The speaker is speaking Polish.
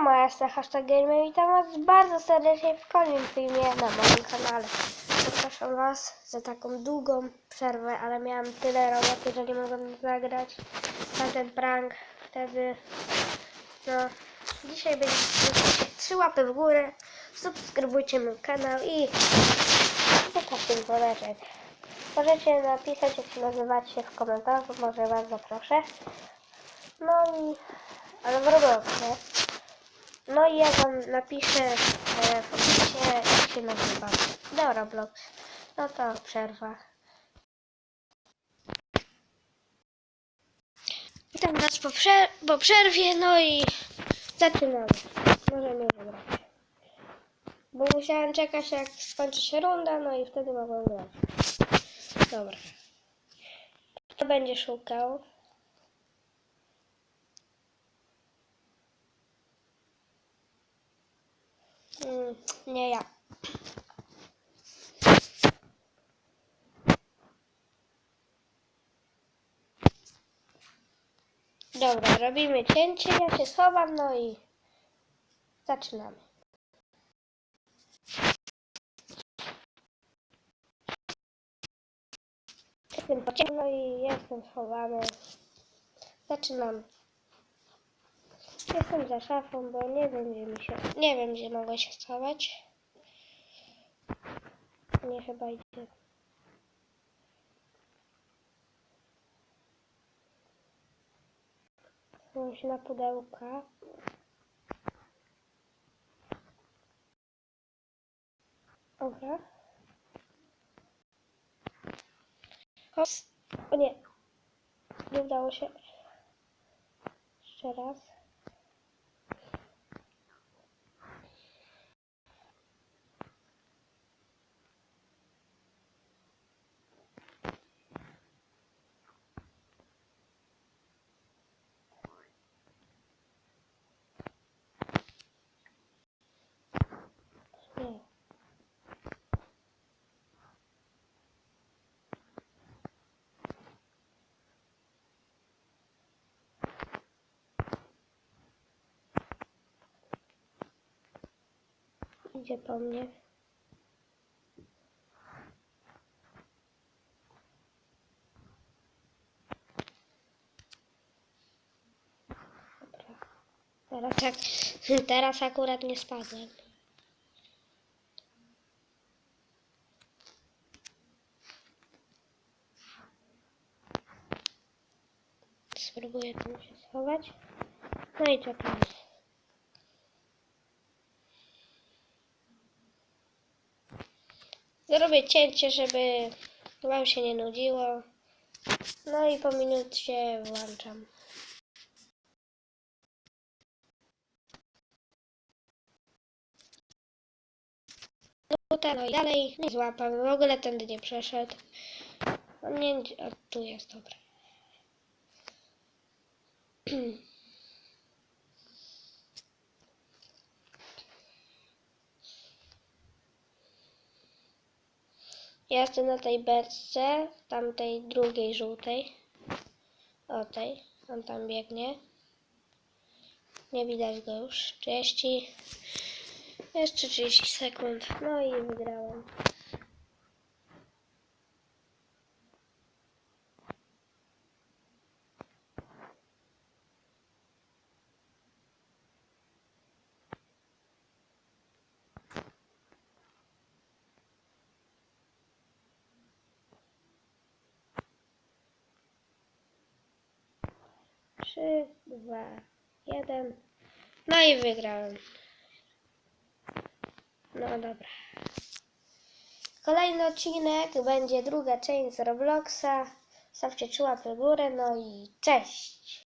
Moja jest hashtag gamer i witam was bardzo serdecznie w kolejnym filmie na moim kanale. Przepraszam was za taką długą przerwę, ale miałam tyle roboty, że nie mogłam zagrać na ten prank wtedy. No, dzisiaj będziecie trzy łapy w górę, subskrybujcie mój kanał i zostawcie dzwoneczek. Możecie napisać jak się nazywacie w komentarzu, może was zaproszę. No i... ale w Robloxie. No i ja wam napiszę e, w opisie, jak się nazywa. Do Roblox. No to przerwa. Witam was po, prze po przerwie, no i zaczynamy. Możemy wybrać. Bo musiałem czekać jak skończy się runda, no i wtedy mogłem grać. Dobra. Kto będzie szukał? Mm, nie ja. Dobra, robimy cięcie, ja się schowam, no i zaczynamy. Jestem po ciemno i jestem schowany. Zaczynamy. Jestem za szafą, bo nie mi się. Nie wiem gdzie mogę się schować. Nie chyba idzie. Się na pudełka. Dobra. O nie. Nie udało się. Jeszcze raz. Nie. Idzie po mnie. Dobra. Teraz, jak, teraz akurat nie spadłem. Spróbuję tam się schować. No i czekamy. Zrobię cięcie, żeby wam się nie nudziło. No i po minucie włączam. Tutaj, no i dalej nie złapał. W ogóle tędy nie przeszedł. On nie, tu jest, dobra. Ja jestem na tej beczce, tamtej drugiej żółtej. O tej, on tam biegnie. Nie widać go już. 30. Jeszcze 30 sekund. No i wygrałem. Trzy, dwa, jeden. No i wygrałem. No dobra. Kolejny odcinek będzie druga część z Robloxa. Stawcie trzy łapy w górę, no i cześć!